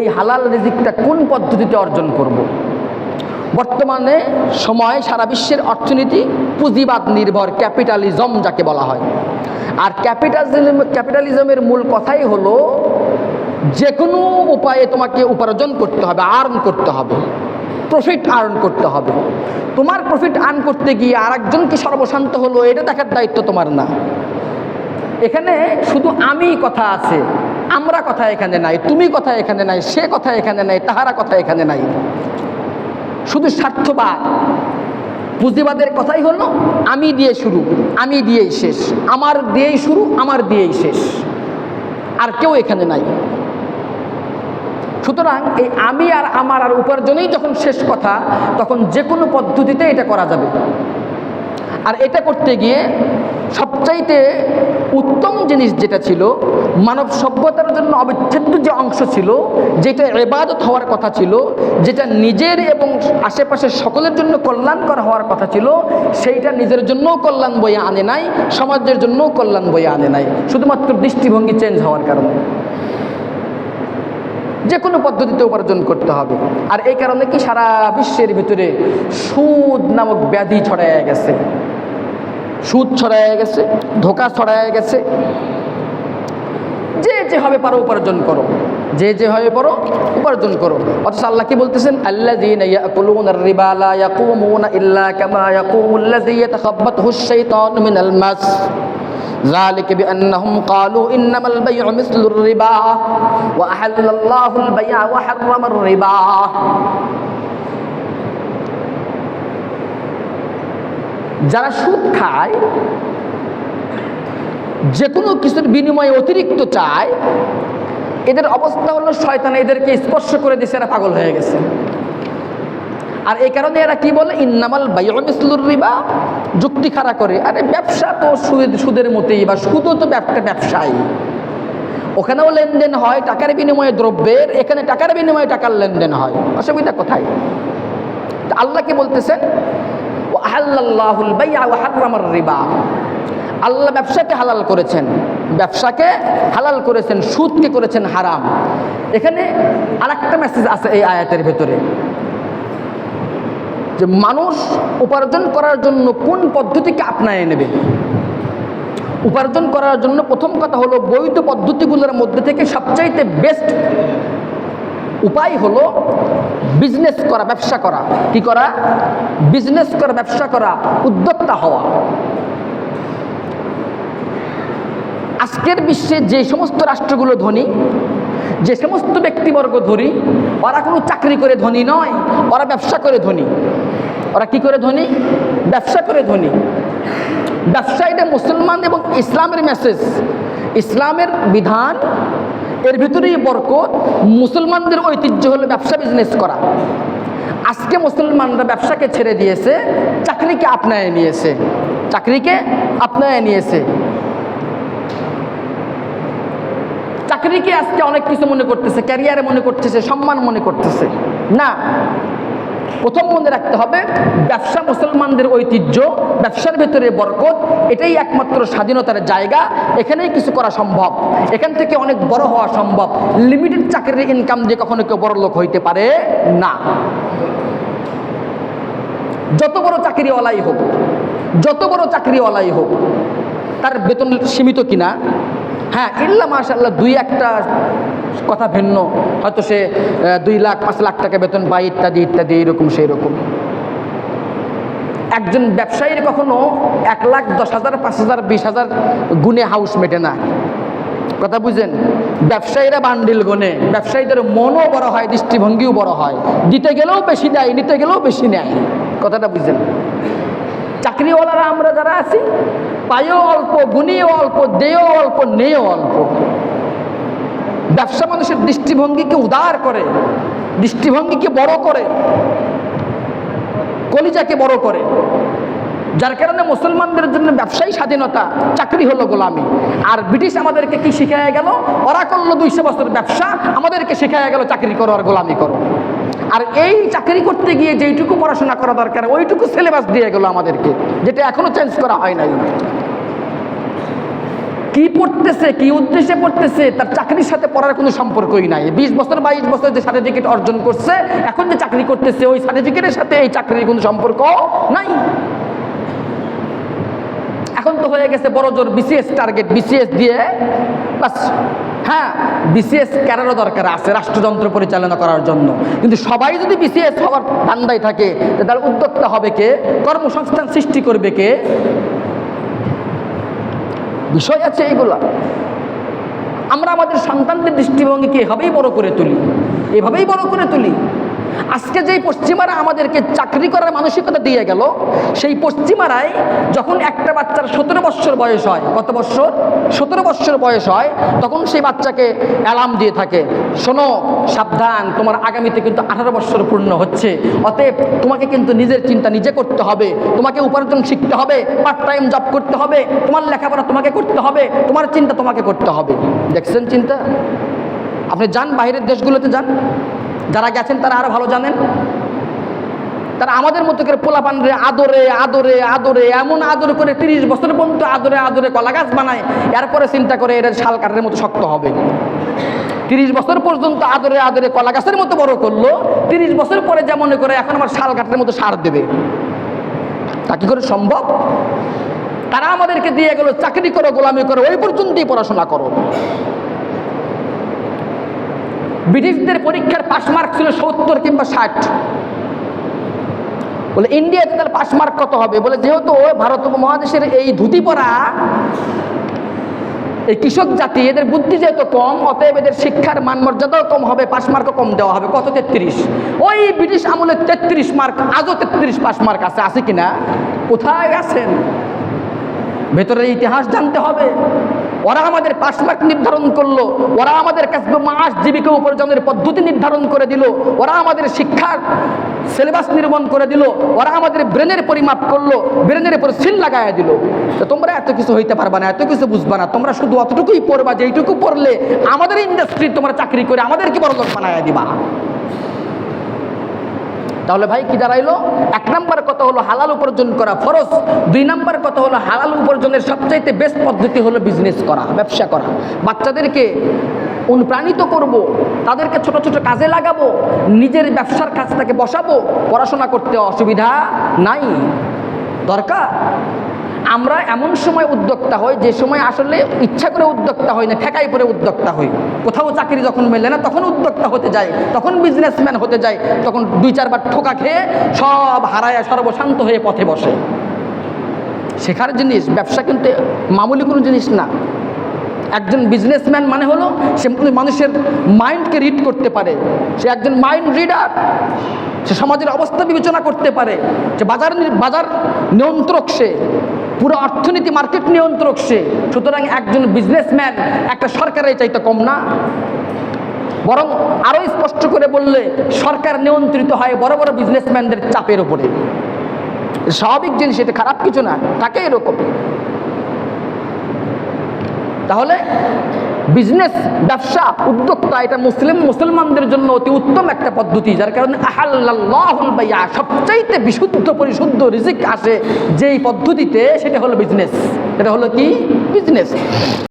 এই হালাল রিজিকটা কোন পদ্ধতিতে অর্জন করব। বর্তমানে সময় সারা বিশ্বের অর্থনীতি পুঁজিবাদ নির্ভর, ক্যাপিটালিজম যাকে বলা হয়। আর ক্যাপিটালিজম, ক্যাপিটালিজমের মূল কথাই হলো যে কোনো উপায়ে তোমাকে উপার্জন করতে হবে আর্ন করতে হবে প্রফিট আর্ন করতে হবে। তোমার প্রফিট আর্ন করতে গিয়ে আর একজন কি সর্বশান্ত হলো, এটা দেখার দায়িত্ব তোমার না। এখানে শুধু আমি কথা আছে আমরা কথা এখানে নাই, তুমি কথা এখানে নাই, সে কথা এখানে নাই, তাহারা কথা এখানে নাই। শুধু স্বার্থবাদ। পুঁজিবাদের কথাই হলো, আমি দিয়ে শুরু, আমি দিয়েই শেষ। আমার দিয়েই শুরু, আমার দিয়েই শেষ। আর কেউ এখানে নাই। সুতরাং এই আমি আর আমার আর উপার্জনেই যখন শেষ কথা, তখন যে কোনো পদ্ধতিতে এটা করা যাবে। আর এটা করতে গিয়ে সবচাইতে উত্তম জিনিস যেটা ছিল, মানব সভ্যতার জন্য অবিচ্ছেদ্য যে অংশ ছিল, যেটা এবাদত হওয়ার কথা ছিল, যেটা নিজের এবং আশেপাশের সকলের জন্য কল্যাণকর হওয়ার কথা ছিল, সেইটা নিজের জন্যও কল্যাণ বয়ে আনে নাই, সমাজের জন্যও কল্যাণ বয়ে আনে নাই। শুধুমাত্র দৃষ্টিভঙ্গি চেঞ্জ হওয়ার কারণে। যে কোনো পদ্ধতিতে উপার্জন করতে হবে। আর এই কারণে কি সারা বিশ্বের ভিতরে সুদ নামক ব্যাধি ছড়াইয়া গেছে। সুদ ছড়াইয়া গেছে ধোকা ছড়াইয়া গেছে যে যেভাবে পারো উপার্জন করো যে যেভাবে পারো উপার্জন করো অথচ আল্লাহ কি বলতেছেন আল্লাযীনা ইয়াকুলুনা আর-রিবা লা ইয়াকুমুনা ইল্লা কামা ইয়াকুমুল্লাযী ইয়াতাখাব্বাতুহু আশ-শাইতানু মিনাল মাস ذلك بأنهم قالوا إنما البيع مثل الربا وأحل الله البيع وحرم الربا যারা সুদ খায় যে কোনো কিছুর বিনিময়ে অতিরিক্ত চায়, এদের অবস্থা হলো শয়তান এদেরকে স্পর্শ করে দিয়েছে, এরা পাগল হয়ে গেছে। আর এই কারণে এরা কি বলে? ইন্নামাল বাইসলুর রিবা, যুক্তি খাড়া করে। আরে ব্যবসা তো সুদ, সুদের মতোই, বা সুদও তো একটা ব্যবসায়ী। ওখানেও লেনদেন হয়, টাকার বিনিময়ে দ্রব্যের, এখানে টাকার বিনিময়ে টাকার লেনদেন হয়। অসুবিধা কোথায়? তা আল্লাহ কি বলতেছেন? আহাল্লাহুল বাইয়া ও হারামার রিবা। আল্লাহ ব্যবসাকে হালাল করেছেন। ব্যবসাকে হালাল করেছেন, সুদকে করেছেন হারাম। এখানে আরেকটা মেসেজ আছে এই আয়াতের ভেতরে। যে মানুষ উপার্জন করার জন্য কোন পদ্ধতিকে আপনায় নেবে? উপার্জন করার জন্য প্রথম কথা হলো বৈধ পদ্ধতিগুলোর মধ্যে থেকে সবচাইতে বেস্ট উপায় হলো বিজনেস করা, ব্যবসা করা। কি করা? বিজনেস করা, ব্যবসা করা, উদ্যোক্তা হওয়া। আজকের বিশ্বে যে সমস্ত রাষ্ট্রগুলো ধনী, যে সমস্ত ব্যক্তিবর্গ ধনী, ওরা কোনো চাকরি করে ধনী নয়, ওরা ব্যবসা করে ধনী। ওরা কি করে ধনী? ব্যবসা করে ধনী। ব্যবসা এটা মুসলমান এবং ইসলামের মেসেজ ইসলামের বিধান এর ভিতরেই বরকত মুসলমানদের ঐতিহ্য হলো ব্যবসা বিজনেস করা। আজকে মুসলমানরা ব্যবসাকে ছেড়ে দিয়েছে, চাকরিকে আপনায় নিয়েছে। চাকরিকে আপনায় নিয়েছে। চাকরিকে আজকে অনেক কিছু মনে করতেছে ক্যারিয়ারে মনে করতেছে, সম্মান মনে করতেছে। না প্রথম মনে রাখতে হবে, ব্যবসা মুসলমানদের ঐতিহ্য, ব্যবসার ভেতরে বরকত, এটাই একমাত্র স্বাধীনতার জায়গা, এখানেই কিছু করা সম্ভব। এখান থেকে অনেক বড় হওয়া সম্ভব। লিমিটেড চাকরির ইনকাম দিয়ে কখনো কেউ বড় লোক হইতে পারে না। যত বড় চাকরিওয়ালাই হোক, যত বড় চাকরিওয়ালাই হোক, তার বেতন সীমিত কিনা? হ্যাঁ ইল্লা মাশাল্লাহ দুই একটা কথা ভিন্ন। হয়তো সে দুই লাখ, পাঁচ লাখ টাকা বেতন পায় ইত্যাদি ইত্যাদি এইরকম সেই রকম একজন ব্যবসায়ীর কখনো এক লাখ, দশ হাজার, পাঁচ হাজার, বিশ হাজার গুণে হাউস মেটে না। কথা বুঝেন? ব্যবসায়ীরা বান্ডিল গুনে। ব্যবসায়ীদের মনও বড় হয়, দৃষ্টিভঙ্গিও বড় হয়। দিতে গেলেও বেশি দেয়, নিতে গেলেও বেশি নেয়। কথাটা বুঝেন? চাকরিওয়ালারা আমরা যারা আছি পাইও অল্প, গুণীও অল্প দেও অল্প নেও অল্প। ব্যবসা মানুষের দৃষ্টিভঙ্গিকে উদার করে, দৃষ্টিভঙ্গিকে বড় করে, কলিজাকে বড় করে। যার কারণে মুসলমানদের জন্য ব্যবসায়ী স্বাধীনতা, চাকরি হলো গোলামি। আর ব্রিটিশ আমাদেরকে কি শিখাইয়া গেল? ওরা করল দুইশো বছর ব্যবসা, আমাদেরকে শিখাইয়া গেল চাকরি করো আর গোলামি করো। আর এই চাকরি করতে গিয়ে যেইটুকু পড়াশোনা করা দরকার, ওইটুকু সিলেবাস দিয়ে গেল আমাদেরকে, যেটা এখনও চেঞ্জ করা হয় নাই। কি পড়তেছে, কি উদ্দেশ্যে পড়তেছে, তার চাকরির সাথে পড়ার কোনো সম্পর্কই নাই। বিশ বছর, বাইশ বছর যে সার্টিফিকেট অর্জন করছে, এখন যে চাকরি করতেছে, ওই সার্টিফিকেটের সাথে এই চাকরির কোনো সম্পর্ক নাই। এখন তো হয়ে গেছে বড় জোর বিসিএস টার্গেট বিসিএস দিয়ে হ্যাঁ বিসিএস ক্যারেরও দরকার আছে রাষ্ট্রযন্ত্র পরিচালনা করার জন্য। কিন্তু সবাই যদি বিসিএস হওয়ার ধান্দায় থাকে তার উদ্যোক্তা হবে কে? কর্মসংস্থান সৃষ্টি করবে কে? বিষয় আছে এইগুলা আমরা আমাদের সন্তানদের দৃষ্টিভঙ্গিকে এভাবেই বড় করে তুলি। এভাবেই বড় করে তুলি। আজকে যেই পশ্চিমারা আমাদেরকে চাকরি করার মানসিকতা দিয়ে গেল, সেই পশ্চিমারাই যখন একটা বাচ্চার সতেরো বৎসর বয়স হয়, কত বৎসর সতেরো বৎসর বয়স হয়, তখন সেই বাচ্চাকে অ্যালার্ম দিয়ে থাকে, শোনো, সাবধান, তোমার আগামীতে কিন্তু আঠারো বৎসর পূর্ণ হচ্ছে, অতএব তোমাকে কিন্তু নিজের চিন্তা নিজে করতে হবে, তোমাকে উপার্জন শিখতে হবে পার্ট টাইম জব করতে হবে, তোমার লেখাপড়া তোমাকে করতে হবে, তোমার চিন্তা তোমাকে করতে হবে। দেখছেন চিন্তা? আপনি যান, বাইরের দেশগুলোতে যান। যারা গেছেন তারা আরও ভালো জানেন। তারা আমাদের মতো করে পোলাপান রে, আদরে আদরে আদরে, এমন আদর করে তিরিশ বছর পর্যন্ত আদরে আদরে কলা গাছ বানায়, এরপরে চিন্তা করে এটা শাল কাঠের মতো শক্ত হবে। তিরিশ বছর পর্যন্ত আদরে আদরে কলা গাছের মতো বড় করল, তিরিশ বছর পরে যেমন করে এখন আমার শাল কাঠের মতো সার দেবে। তা কি করে সম্ভব? তারা আমাদেরকে দিয়ে গেল, চাকরি করো, গোলামি করো, ওই পর্যন্তই পড়াশোনা করো। ব্রিটিশদের পরীক্ষার পাস মার্ক ছিল সত্তর কিংবা ষাট। বলে, ইন্ডিয়াতে তার পাস মার্ক কত হবে? বলে, যেহেতু ভারত উপমহাদেশের এই ধুতি পরা এই কৃষক জাতি, এদের বুদ্ধি যেহেতু কম, অতএব এদের শিক্ষার মান মর্যাদাও কম হবে পাস মার্কও কম দেওয়া হবে। কত? তেত্রিশ। ওই ব্রিটিশ আমলে তেত্রিশ মার্ক আজও তেত্রিশ পাস মার্ক আছে আছে কিনা? কোথায় আছেন? ভেতরের ইতিহাস জানতে হবে। ওরা আমাদের পাঁচ লাখ নির্ধারণ করল, ওরা আমাদের কাছে মাস জীবিকা উপার্জনের পদ্ধতি নির্ধারণ করে দিল, ওরা আমাদের শিক্ষার সিলেবাস নির্মাণ করে দিল, ওরা আমাদের ব্রেনের পরিমাপ করল ব্রেনের উপর সিল লাগাইয়া দিল। তো তোমরা এত কিছু হইতে পারবা না, এত কিছু বুঝবা না, তোমরা শুধু অতটুকুই পড়বা যে এইটুকু পড়লে আমাদের ইন্ডাস্ট্রি তোমরা চাকরি করে আমাদেরকে বড় লোক বানাইয়া দিবা। তাহলে ভাই কি দাঁড়াইলো? এক নম্বর কথা হলো হালাল উপার্জন করা ফরজ, দুই নম্বর কথা হলো হালাল উপার্জনের সবচাইতে বেস্ট পদ্ধতি হলো বিজনেস করা, ব্যবসা করা। বাচ্চাদেরকে অনুপ্রাণিত করব, তাদেরকে ছোট ছোট কাজে লাগাবো, নিজের ব্যবসার কাজটাকে বসাবো, পড়াশোনা করতে অসুবিধা নাই। দরকার? আমরা এমন সময় উদ্যোক্তা হই, যে সময় আসলে ইচ্ছা করে উদ্যোক্তা হই না, ঠেকাই পরে উদ্যোক্তা হই। কোথাও চাকরি যখন মেলে না, তখন উদ্যোক্তা হতে যায় তখন বিজনেসম্যান হতে যায় তখন দুই চারবার ঠোকা খেয়ে সব হারায় সর্বশান্ত হয়ে পথে বসে। শেখার জিনিস, ব্যবসা কিন্তু মামুলি কোনো জিনিস না। একজন বিজনেসম্যান মানে হলো, সে মানুষের মাইন্ডকে রিড করতে পারে। সে একজন মাইন্ড রিডার সে সমাজের অবস্থা বিবেচনা করতে পারে যে বাজার বাজার নিয়ন্ত্রক সে, পুরো অর্থনীতি মার্কেট নিয়ন্ত্রক সে, সুতরাং একজন বিজনেসম্যান একটা সরকারের চাইতে কম না। বরং আরও স্পষ্ট করে বললে, সরকার নিয়ন্ত্রিত হয় বড় বড় বিজনেসম্যানদের চাপের উপরে। স্বাভাবিক জিনিস এটা, খারাপ কিছু না থাকে এরকম। তাহলে বিজনেস, ব্যবসা, উদ্যোক্তা, এটা মুসলিম, মুসলমানদের জন্য অতি উত্তম একটা পদ্ধতি, যার কারণে আহাল্লাহুল বাইয়া, সবচাইতে বিশুদ্ধ, পরিশুদ্ধ রিজিক আসে যেই পদ্ধতিতে সেটা হলো বিজনেস। এটা হলো কি? বিজনেস।